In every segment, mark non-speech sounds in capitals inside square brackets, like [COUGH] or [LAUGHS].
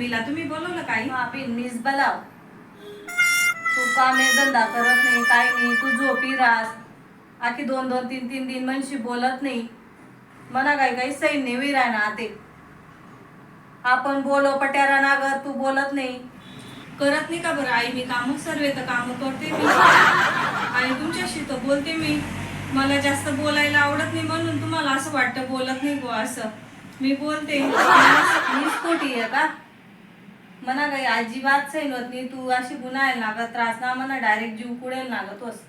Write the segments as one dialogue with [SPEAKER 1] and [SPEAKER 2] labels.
[SPEAKER 1] मम्मीला. तुम्ही बोलवलं काही?
[SPEAKER 2] मीच बोलाव. तू कामे धंदा करत नाही काय नाही तू झोपी रास आखी दोन दोन तीन तीन दिन मनशी बोलत नाही. मना काही काही सैन्य ना ते आपण बोलो पट्यारा ना ग तू बोलत नाही.
[SPEAKER 1] करत नाही का बरं आई? मी काम सर्व तर काम करते मी. आणि तुमच्याशी तर बोलते मी. मला जास्त बोलायला आवडत नाही म्हणून तुम्हाला असं वाटतं बोलत नाही बुवा असं. मी बोलते.
[SPEAKER 2] मीच खोटी आहे का? मना काही अजिबात सैन होत नाही तू अशी गुन्हायला लागत त्रास ना म्हणा डायरेक्ट जीव कुडेल नागत होस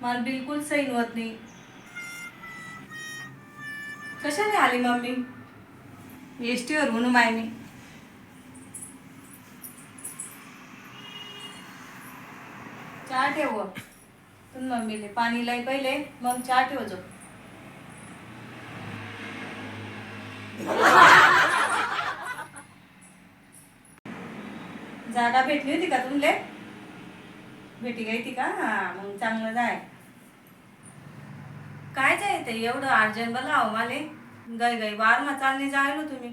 [SPEAKER 2] मला बिलकुल सैन होत नाही.
[SPEAKER 1] कशाने आली मम्मी?
[SPEAKER 2] एस टीवर म्हणून माय चहा ठेव तुम्ही मम्मीले पाणी लाई पहिले मग चहा ठेव जो जागा भेटली होती का तुमले? भेटी गई ती का? हा मग चांगलं जाय. काय जाय ते? एवढं अर्जंट बोलाव हो माले. गय गय वार मा चालणे जायलो तुम्ही.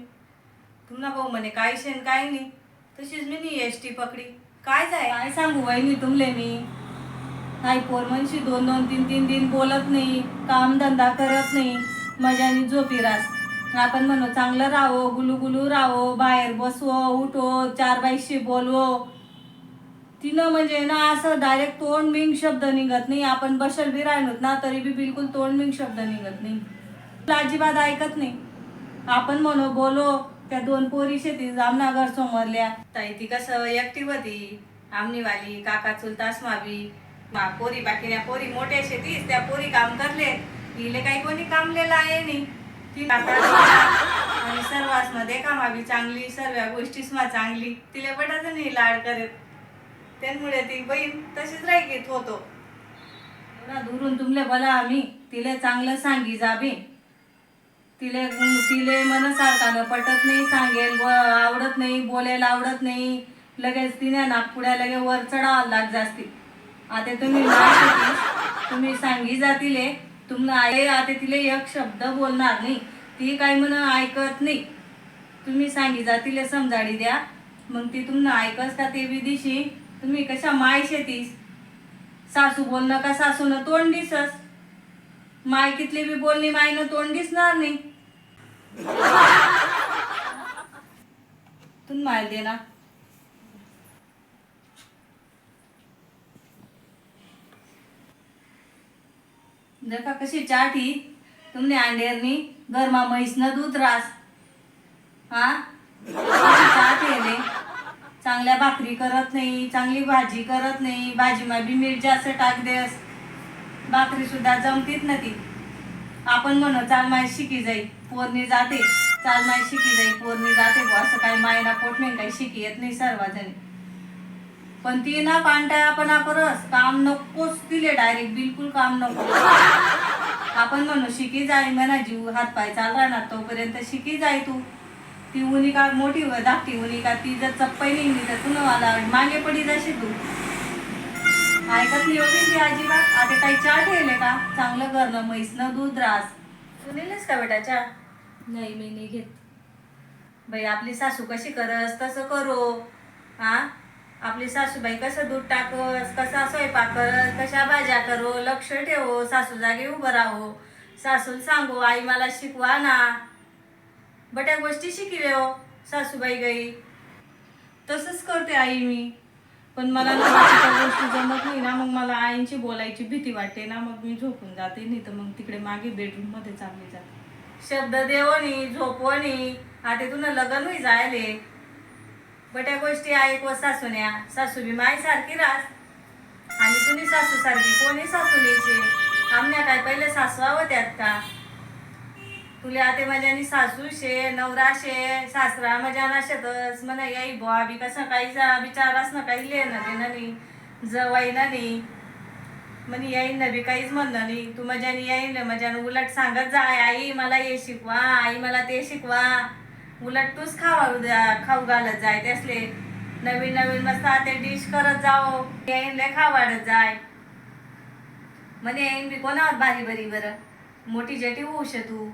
[SPEAKER 2] तुम्हाला भाऊ म्हणे काय शेण काय नाही. तशीच मी नाही एस टी पकडी. काय जाय? काय सांगू वहिनी तुमले मी? नाही पोर म्हणशी दोन दोन तीन तीन दिन बोलत नाही. कामधंदा करत नाही. मजानी झोपी रास आपण म्हणू चांगलं राहो गुलू गुलू राहो बाहेर बसवो उठो चार बाईशी बोलवो. तिनं म्हणजे ना असं डायरेक्ट तोंड मिंग शब्द निघत नाही. आपण बशल बी राहिलोत ना तरी बी बिलकुल तोंड मिंग शब्द निघत नाही. अजिबात ऐकत नाही. आपण म्हणू बोलो त्या दोन पोरी शेती जामनगर समोरल्या. ताई ती कसं एकटी होती. आमनीवाली काका चुलतास मावी मा पोरी बाकील्या पोरी मोठ्या शेतीस त्या पोरी काम करले तिले काही कोणी कामलेलं आहे नाही. ती आणि सर्वासमध्ये कामावी चांगली सर्व गोष्टीस चांगली. तिला पटत नाही लाड करत. त्यामुळे ती बहीण तशीच राही घेत होतो. एवढा दुरून तुमले भला आम्ही. तिला चांगलं सांगी जाबी. तिले तिले मनसारखानं पटत नाही सांगेल व आवडत नाही बोलायला आवडत नाही. लगेच तिने नागपुड्या लगे वर चढावं लाग जास्ती. आता तुम्ही तुम्ही सांगी जा तिले तुम्हाला आई आता तिले एक शब्द बोलणार नाही. ती काय म्हण ऐकत नाही. तुम्ही सांगी जा तिला समजाडी द्या. मग ती तुम्हाला ऐकस का ते बी दिशी? तुम्ही कशा माय शेतीस? सासू बोलणं का सासूनं तोंड दिसस? माय कितली बी बोलणी मायनं तोंड दिसणार नाही. तुम्ही माय दे देखा कशी चाटी तुमने अंडेरनी गरमा म्हैसनं दूध रास. हा? चाट येणे चांगल्या भाकरी करत नाही चांगली भाजी करत नाही भाजीमा बी मीठ जास्त टाक देस. भाकरी सुद्धा जमतीत ना ती. आपण म्हणू चाल माय शिकी जाई पोरणी जाते. चाल माय शिकी जाई पोरणी जाते. असं काही मायना पोट नाही काही शिकी येत नाही सर्वजणी. पण ती ना पांढऱ्या आपण करस काम नकोच तिले डायरेक्ट बिलकुल काम नको. आपण म्हणू शिकी जाई म्हणा जीव हात पाय चाल राहणार तोपर्यंत शिकी जाय तू. ती उनी का मोठी व धाकटी उनी का ती जर चप्पाई निघली तर तू मला मागे पडी जाशी तू. ऐकत नाही होती ती अजिबात. आता काही चहा ठेवले का? चांगलं करणं म्हैसनं दूध रास. तू नेलेस का बेटा चहा? नाही मी नाही घेत. बाई आपली सासू कशी करस तसं करो. हा आपली सासूबाई कसं दूध टाकस कसा स्वयंपाक करस कशा भाज्या करो लक्ष ठेवो सासू जागी उभं राहो. सासूला सांगू आई मला शिकवा ना. बट्या गोष्टी शिकले हो सासूबाई गई. तसंच करते आई मी. पण मला ना गोष्टी जमत नाही ना मग मला आईंची बोलायची भीती वाटते ना मग मी झोपून जाते. नाही तर मग तिकडे मागे बेडरूममध्ये चालली जाते. शब्द देवणी झोपवणी आता तुला लग्न होई जायले. बट्या गोष्टी ऐक व सासून्या. सासू बी माय सारखी रास. आणि तुम्ही सासू सारखी कोणी सासू न्यायचे आमच्या काय पहिले सासवा होत्यात का तुला आते माझ्यानी सासू शे नवरा शे सासरा माझ्या शेतस म्हणा याई बुवा बी कसं काही जा बिचारास ना काही ले ना ते नाही जवाई ना नाही म्हणे येईन ना बी काहीच म्हणणं नाही तू माझ्यानी येईन ना माझ्यानं उलट सांगत जा आई मला हे शिकवा आई मला ते शिकवा. उलट तूच खावा खाऊ घालत जाय. त्यासले नवीन नवीन मस्त ते डिश करत जाओ येईन खावाडत जाय. म्हणे येईन बी कोणावर बारी बरी बरं? मोठी जेटी होऊ शे तू.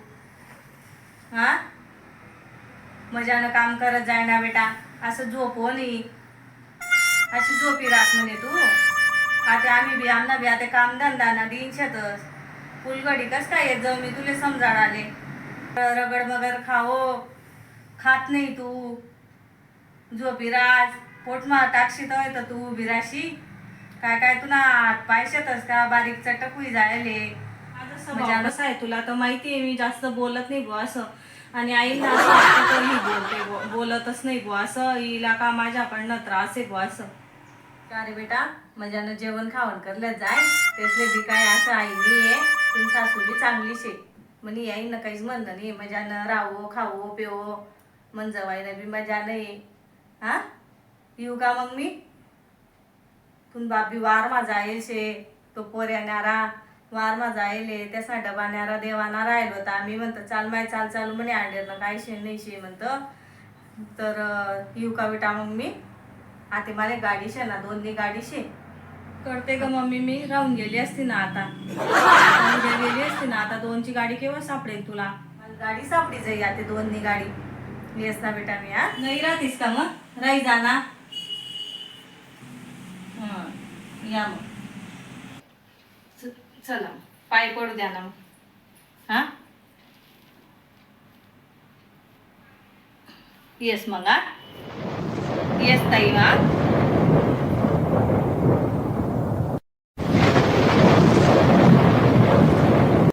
[SPEAKER 2] हा मजानं काम करत जाय ना बेटा. असं झोपव नाही अशी झोपी राहत म्हणे तू? आता आम्ही बी आमना बी आता काम धंदा ना दिनशातच. फुलगडी कस काय येत जाऊ? मी तुले समजाड आले रगड मगर खाओ खात नाही तू. झोपी राज. पोटमा टाकशी तर तू उभी राशी काय काय तुला हात पाय शेतस का? बारीक चटकुई जायले. म्हणजे
[SPEAKER 1] कसा आहे तुला तर माहिती आहे मी जास्त बोलत नाही बुवा असं. आणि आईला बोलते बोलतच नाही बुवा असं. हिला का माझ्याकडनं त्रास आहे बुवा असं.
[SPEAKER 2] का रे बेटा? मजानं जेवण खावण करलं जाय. तेसले बी काय असं आई आहे. तुम सासू बी चांगली शे म्हणे आई ना काहीच म्हणलं नाही मजानं राहो खाओ पिओ मन जवायला बी मजा नाही. हा? येऊ का मग मी? तुम बाबी वार मा जाईल शे तो पोऱ्या न्यारा वार मा जायले त्यासा डबा न्यारा देवाना राहिलो होता. आम्ही म्हणतो चाल माय चाल चाल म्हणे अंडेरनं काय शे नाही शे म्हणतं. तर येऊ का बेटा मग मी? आता मला गाडी शे ना दोन्ही गाडी शे.
[SPEAKER 1] करते ग मम्मी मी. राहून गेली असती ना आता. [LAUGHS] गेली असती ना आता. दोनची गाडी केव्हा सापडेल तुला?
[SPEAKER 2] गाडी सापडी जाई आता दोन्ही गाडी. येस ना बेटा मी हा.
[SPEAKER 1] नाही राहतीस का मग?
[SPEAKER 2] राही जा ना. हं, या मग.
[SPEAKER 1] चला पाय पडू द्या ना मग.
[SPEAKER 2] हा? येस मग हा. येस ताई हा.